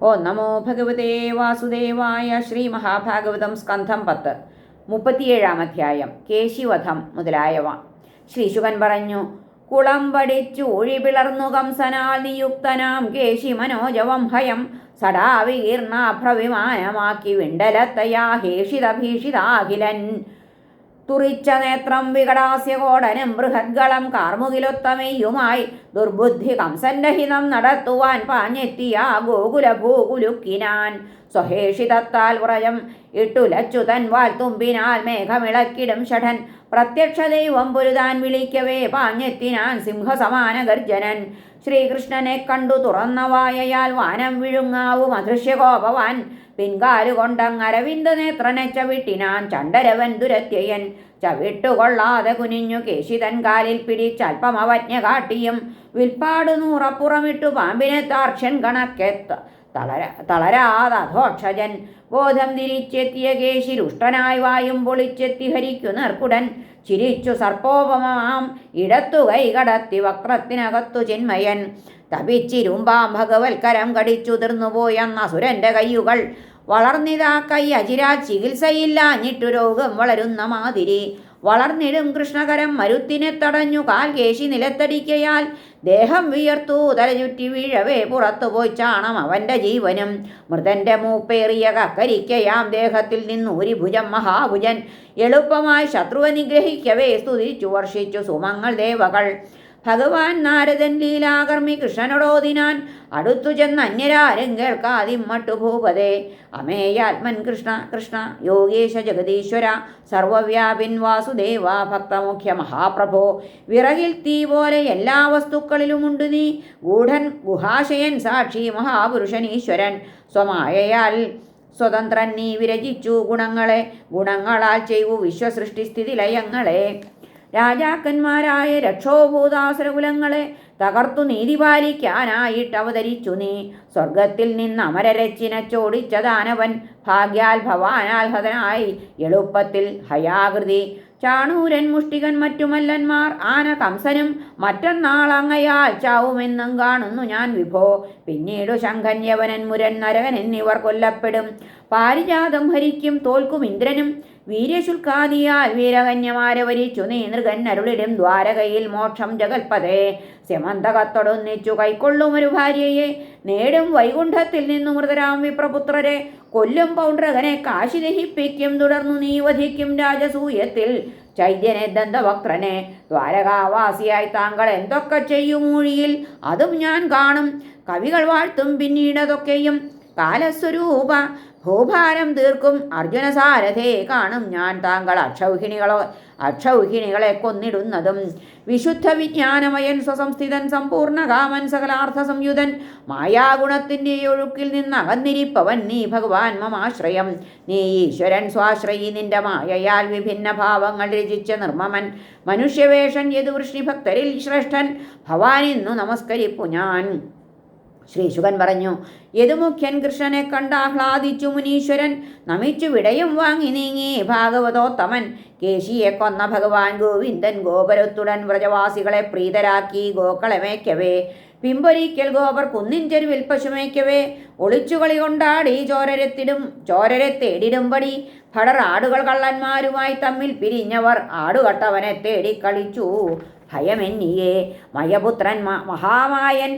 ഓ നമോ ഭഗവതേ വാസുദേവായ ശ്രീ മഹാഭാഗവതം സ്കന്ധം പത്ത് മുപ്പത്തിയേഴാം അധ്യായം കേശിവധം മുതലായവ. ശ്രീശുകൻ പറഞ്ഞു കുളം വടിച്ചു ഒഴി പിളർന്നു കംസനാൽ നിയുക്തനാം കേശി മനോജവം ഭയം സടാവികീർണാഭ്രവിമാനമാക്കി വിണ്ടലത്തയാ ഹേഷിത ഭീഷിതാഖിലൻ തുറിച്ച നേത്രം വികടാസ്യകോടനും ബൃഹദ്ഗളം കാർമുകിലൊത്തമയുമായി ദുർബുദ്ധി കംസന്റെ ഹിതം നടത്തുവാൻ പാഞ്ഞെത്തിയ ഗോകുല ഭൂകുലുക്കിനാൻ സ്വഹേഷിതത്താൽ ഉറയം. ഇട്ടുലച്ചു തൻ വാൽ തുമ്പിനാൽ മേഘമിളക്കിടും ഷഠൻ. പ്രത്യക്ഷ ദൈവം പൊരുതാൻ വിളിക്കവേ പാഞ്ഞെത്തിനാൻ സിംഹസമാന ഗർജനൻ ശ്രീകൃഷ്ണനെ കണ്ടു തുറന്ന വായയാൽ വാനം വിഴുങ്ങാവും അദൃശ്യകോപവാൻ. പിൻകാലുകൊണ്ടങ്ങരവിന്ദ നേത്രനെ ചവിട്ടിനാൻ ചണ്ടരവൻ ദുരത്യയൻ. ചവിട്ടുകൊള്ളാതെ കുനിഞ്ഞു കേശിതൻ കാലിൽ പിടിച്ചൽപ്പം അവജ്ഞ കാട്ടിയും. വിൽപ്പാടു നൂറപ്പുറമിട്ടു പാമ്പിനെ താർക്ഷൻ കണക്കെത്ത തളര തളരാതധോക്ഷജൻ ബോധം തിരിച്ചെത്തിയ കേശി രുഷ്ടനായി വായും പൊളിച്ചെത്തി ഹരിക്കു നർക്കുടൻ ചിരിച്ചു സർപ്പോപമാം. ഇടത്തു കൈ കടത്തി വക്രത്തിനകത്തു ചിന്മയൻ. തപിച്ചിരുമ്പാം ഭഗവത്കരം കടിച്ചുതിർന്നുപോയെന്ന സുരന്റെ കയ്യുകൾ വളർന്നിതാ കൈ അജിരാ ചികിത്സയില്ലാഞ്ഞിട്ടു രോഗം വളരുന്ന മാതിരി. വളർന്നിടും കൃഷ്ണകരം മരുത്തിനെ തടഞ്ഞു കാൽ കേശി നിലത്തടിക്കയാൽ. ദേഹം വിയർത്തു തലചുറ്റി വീഴവേ പുറത്തുപോയി ചാണം അവന്റെ ജീവനും. മൃതന്റെ മൂപ്പേറിയ കക്കരിക്കയാം ദേഹത്തിൽ നിന്നൂരി ഭുജം മഹാഭുജൻ. എളുപ്പമായി ശത്രുവെ നിഗ്രഹിക്കവേ സ്തുതിച്ചു വർഷിച്ചു സുമങ്ങൾ ദേവകൾ. ഭഗവാൻ നാരദൻ ലീലാകർമ്മി കൃഷ്ണനോടോതിനാൻ അടുത്തു ചെന്ന് അന്യരാരും കേൾക്കാതിമ്മട്ടു ഭൂപതേ അമേയാത്മൻ കൃഷ്ണ കൃഷ്ണ യോഗേശ ജഗദീശ്വര സർവവ്യാപിൻ വാസുദേവ ഭക്തമുഖ്യ മഹാപ്രഭോ. വിറകിൽ തീ പോലെ എല്ലാ വസ്തുക്കളിലുമുണ്ട് നീ. ഗൂഢൻ ഗുഹാശയൻ സാക്ഷി മഹാപുരുഷൻ ഈശ്വരൻ. സ്വമായയാൽ സ്വതന്ത്രൻ നീ വിരചിച്ചു ഗുണങ്ങളെ. ഗുണങ്ങളാൽ ചെയ്യൂ വിശ്വസൃഷ്ടിസ്ഥിതി ലയങ്ങളെ രാജാക്കന്മാരായ രക്ഷോഭൂതാസുരകുലങ്ങളെ തകർത്തു നീതി പാലിക്കാനായിട്ട് അവതരിച്ചു നീ. സ്വർഗത്തിൽ നിന്ന് അമരരച്ചിനച്ചോടിച്ച ദാനവൻ ഭാഗ്യാൽ ഭവാനാൽ ഹതനായി. എളുപ്പത്തിൽ ഹയാകൃതി. ചാണൂരൻ മുഷ്ടികൻ മറ്റുമല്ലന്മാർ ആന കംസനും മറ്റന്നാൾ അങ്ങയാൽ ചാവുമെന്നും കാണുന്നു ഞാൻ വിഭോ. പിന്നീടു യവനൻ മുരൻ നരകൻ എന്നിവർ കൊല്ലപ്പെടും. പാരിജാതം ഹരിക്കും തോൽക്കും ഇന്ദ്രനും. വീര്യശുൽക്കാദിയാൽ വീരകന്യമാരെ വരിച്ചു നീ. നൃഗൻ അരുളിടും ദ്വാരകയിൽ മോക്ഷം ജഗൽപതേ. സ്യമന്തകത്തൊടൊന്നിച്ചു കൈക്കൊള്ളും ഒരു ഭാര്യയെ. നേടും വൈകുണ്ഠത്തിൽ നിന്നു മൃതരാം വിപ്രപുത്രരെ കൊല്ലും പൗണ്ഡ്രകനെ കാശി ദഹിപ്പിക്കും. തുടർന്നു നീ വധിക്കും രാജസൂയത്തിൽ. ചൈദ്യനെ ദന്തവക്രനെ ദ്വാരകാവാസിയായി താങ്കൾ എന്തൊക്കെ ചെയ്യും മൂഴിയിൽ? അതും ഞാൻ കാണും. കവികൾ വാഴ്ത്തും പിന്നീടതൊക്കെയും. കാലസ്വരൂപ ഭൂഭാരം തീർക്കും. അർജുന സാരഥേ കാണും ഞാൻ താങ്കൾ അക്ഷൗഹിണികളോ അക്ഷൗഹിണികളെ കൊന്നിടുന്നതും. വിശുദ്ധ വിജ്ഞാനമയൻ സ്വസംസ്ഥിതൻ സമ്പൂർണ കാമൻ സകലാർത്ഥ സംയുതൻ മായാഗുണത്തിന്റെ ഒഴുക്കിൽ നിന്ന് അകന്നിരിപ്പവൻ നീ ഭഗവാൻ മമാശ്രയം. നീ ഈശ്വരൻ സ്വാശ്രയി നിന്റെ മായയാൽ വിഭിന്ന ഭാവങ്ങൾ രചിച്ച നിർമ്മമൻ. മനുഷ്യവേഷൻ യദുവൃഷ്ണി ഭക്തരിൽ ശ്രേഷ്ഠൻ. ഭവാനിന്നു നമസ്കരിപ്പു ഞാൻ. ശ്രീശുകൻ പറഞ്ഞു യദുമുഖ്യൻ കൃഷ്ണനെ കണ്ട് ആഹ്ലാദിച്ചു മുനീശ്വരൻ. നമിച്ചു വിടയും വാങ്ങി നീങ്ങി ഭാഗവതോത്തമൻ. കേശിയെ കൊന്ന ഭഗവാൻ ഗോവിന്ദൻ ഗോപരത്തുടൻ വ്രജവാസികളെ പ്രീതരാക്കി ഗോക്കളമേക്കവേ പിമ്പൊരിക്കൽ ഗോപർ കുന്നിൻ ചെരുവിൽ പശുമേക്കവേ ഒളിച്ചുകളി കൊണ്ടാടി ചോരരത്തിടും ചോരരെ തേടിടുമ്പടി ഭടർ ആടുകൾ കള്ളന്മാരുമായി തമ്മിൽ പിരിഞ്ഞവർ ആടുകട്ടവനെ തേടി കളിച്ചു. ഭയമെന്നിയേ മയപുത്രൻ മഹാമായൻ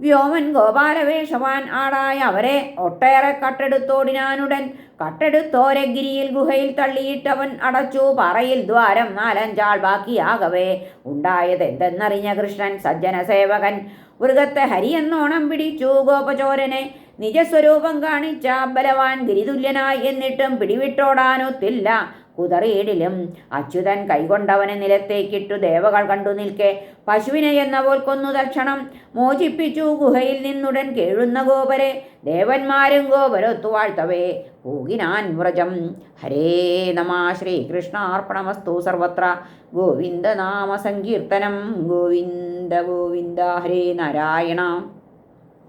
വ്യോമൻ ഗോപാലവേഷവാൻ ആടായ അവരെ ഒട്ടേറെ കട്ടെടുത്തോടിനാനുടൻ. കട്ടെടുത്തോരെ ഗിരിയിൽ ഗുഹയിൽ തള്ളിയിട്ടവൻ അടച്ചു. പറയിൽ ദ്വാരം നാലഞ്ചാൾ ബാക്കിയാകവേ. ഉണ്ടായത് എന്തെന്നറിഞ്ഞ കൃഷ്ണൻ സജ്ജന സേവകൻ മൃഗത്തെ ഹരിയെന്നോണം പിടിച്ചു. ഗോപചോരനെ നിജസ്വരൂപം കാണിച്ച ബലവാൻ ഗിരിതുല്യനായി എന്നിട്ടും പിടിവിട്ടോടാനൊത്തില്ല. കുതറിയിടിലും. അച്യുതൻ കൈകൊണ്ടവനെ നിലത്തേക്കിട്ടു ദേവകൾ കണ്ടു നിൽക്കെ. പശുവിനെ എന്ന പോൽ കൊന്നു തക്ഷണം മോചിപ്പിച്ചു ഗുഹയിൽ നിന്നുടൻ കേഴുന്ന ഗോപരെ. ദേവന്മാരും ഗോപരൊത്തു വാഴ്ത്തവേ. പൂകിനാൻ വ്രജം. ഹരേ നമ. ശ്രീകൃഷ്ണാർപ്പണമസ്തു സർവത്ര. ഗോവിന്ദ നാമ സങ്കീർത്തനം. ഗോവിന്ദ ഗോവിന്ദ. ഹരേ നാരായണ.